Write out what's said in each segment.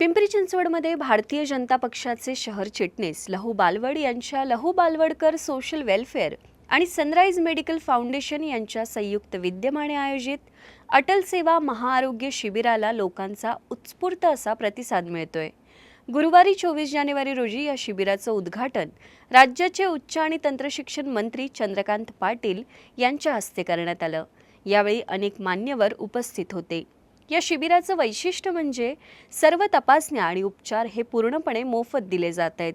पिंपरी चिंचवडमध्ये भारतीय जनता पक्षाचे शहर चिटणीस लहू बालवड यांच्या लहू बालवडकर सोशल वेलफेअर आणि सनराईज मेडिकल फाउंडेशन यांच्या संयुक्त विद्यमाने आयोजित अटल सेवा महाआरोग्य शिबिराला लोकांचा उत्स्फूर्त असा प्रतिसाद मिळतोय. गुरुवारी चोवीस जानेवारी रोजी या शिबिराचं उद्घाटन राज्याचे उच्च आणि तंत्रशिक्षण मंत्री चंद्रकांत पाटील यांच्या हस्ते करण्यात आलं. यावेळी अनेक मान्यवर उपस्थित होते. या शिबिराचं वैशिष्ट्य म्हणजे सर्व तपासण्या आणि उपचार हे पूर्णपणे मोफत दिले जात आहेत.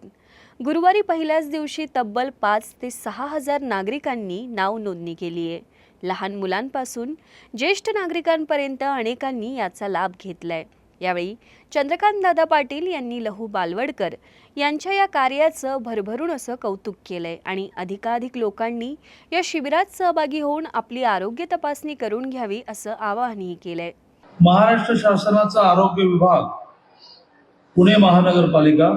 गुरुवारी पहिल्याच दिवशी तब्बल पाच ते सहा हजार नागरिकांनी नाव नोंदणी केली आहे. लहान मुलांपासून ज्येष्ठ नागरिकांपर्यंत अनेकांनी याचा लाभ घेतलाय. यावेळी चंद्रकांत दादा पाटील यांनी लहू बालवडकर यांच्या या कार्याचं भरभरून असं कौतुक केलंय आणि अधिकाधिक लोकांनी या शिबिरात सहभागी होऊन आपली आरोग्य तपासणी करून घ्यावी असं आवाहनही केलंय. महाराष्ट्र शासनाचा आरोग्य विभाग पुणे महानगरपालिका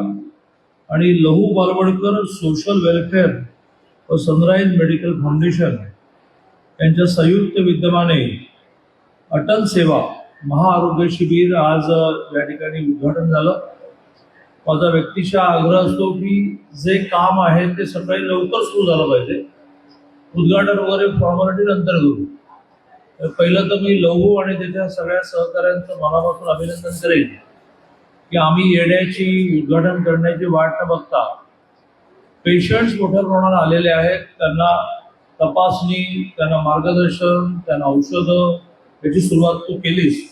आणि लहू बालवडकर सोशल वेलफेअर व सनराईज मेडिकल फाउंडेशन यांच्या संयुक्त विद्यमाने अटल सेवा महाआरोग्य शिबिर आज या ठिकाणी उद्घाटन झालं. माझा व्यक्तिशः आग्रह असतो की जे काम आहे ते सकाळी लवकर सुरू झालं पाहिजे. उद्घाटन वगैरे फॉर्मॅलिटी नंतर करू. पहिलं तर मी लघु आणि त्याच्या सगळ्या सहकाऱ्यांचं मनापासून अभिनंदन करेन की आम्ही येण्याची उद्घाटन करण्याची वाट न बघता पेशंट्स मोठ्या प्रमाणात आलेले आहेत. त्यांना तपासणी त्यांना मार्गदर्शन त्यांना औषधं याची सुरुवात तू केलीस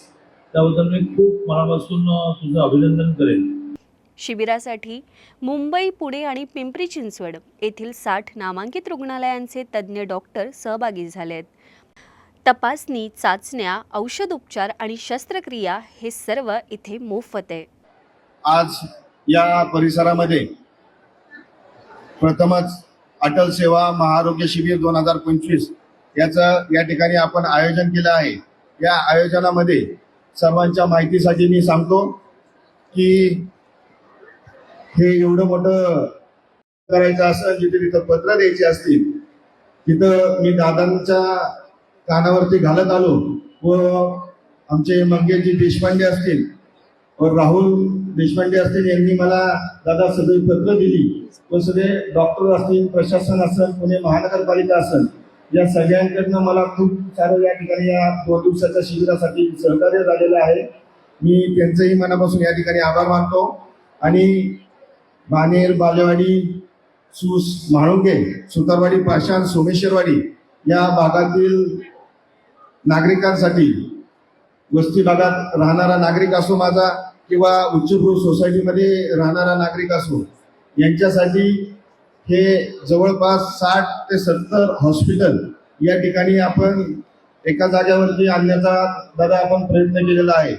त्याबद्दल मी खूप मनापासून तुझं अभिनंदन करेन. शिबिरासाठी मुंबई पुणे आणि पिंपरी चिंचवड येथील साठ नामांकित रुग्णालयांचे तज्ज्ञ डॉक्टर सहभागी झाले आहेत तपासणी चाचण्या औषध उपचार आणि शस्त्रक्रिया हे सर्व इथे मोफत आहे. आज या परिसरामध्ये प्रथमच अटल सेवा महाआरोग्य शिबिर दोन हजार पंचवीस याचं या ठिकाणी आपण आयोजन केलं आहे. या आयोजनामध्ये सर्वांच्या माहितीसाठी मी सांगतो की हे एवढं मोठं करायचं असं जिथे तिथं पत्र द्यायची असतील तिथं मी दादांच्या कानावरती घालत आलो व आमचे मंगेशजी देशपांडे असतील व राहुल देशपांडे असतील यांनी मला दादा सगळी पत्र दिली. व सगळे डॉक्टर असतील प्रशासन असेल पुणे महानगरपालिका असेल या सगळ्यांकडनं मला खूप सारं या ठिकाणी या दोन दिवसाच्या शिबिरासाठी सहकार्य झालेलं आहे. मी त्यांचंही मनापासून या ठिकाणी आभार मानतो. आणि बानेर बालेवाडी सूस म्हाळुंगे सुतारवाडी पाषाण सोमेश्वरवाडी या भागातील नागरिकांसाठी वस्ती भागात राहणारा नागरिक असो माझा किंवा उच्चभ्रू सोसायटीमध्ये राहणारा नागरिक असो यांच्यासाठी हे जवळपास साठ ते सत्तर हॉस्पिटल या ठिकाणी आपण एका जागेवरती आणण्याचा दादा आपण प्रयत्न केलेला आहे.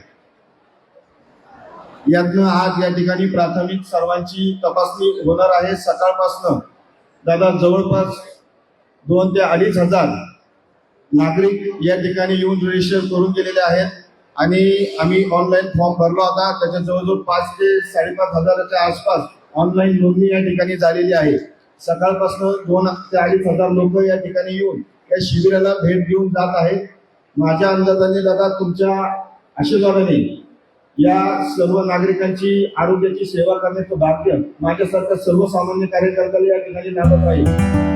यातनं आज या ठिकाणी प्राथमिक सर्वांची तपासणी होणार आहे. सकाळपासनं दादा जवळपास दोन ते अडीच हजार नागरिक या ठिकाणी येऊन रजिस्टर करून गेलेले आहेत. आणि आम्ही ऑनलाईन फॉर्म भरला होता. त्याच्या जवळजवळ पाच ते साडेपाच हजाराच्या आसपास ऑनलाईन नोंदणी या ठिकाणी झालेली आहे. सकाळपासून दोन ते अडीच हजार लोक या ठिकाणी येऊन या शिबिराला भेट देऊन जात आहेत. माझ्या अंदाजाने दादा तुमच्या आशीर्वादाने या सर्व नागरिकांची आरोग्याची सेवा करण्याचं भाग्य माझ्यासारख्या सर्वसामान्य कार्यकर्त्याला या ठिकाणी लाभत आहे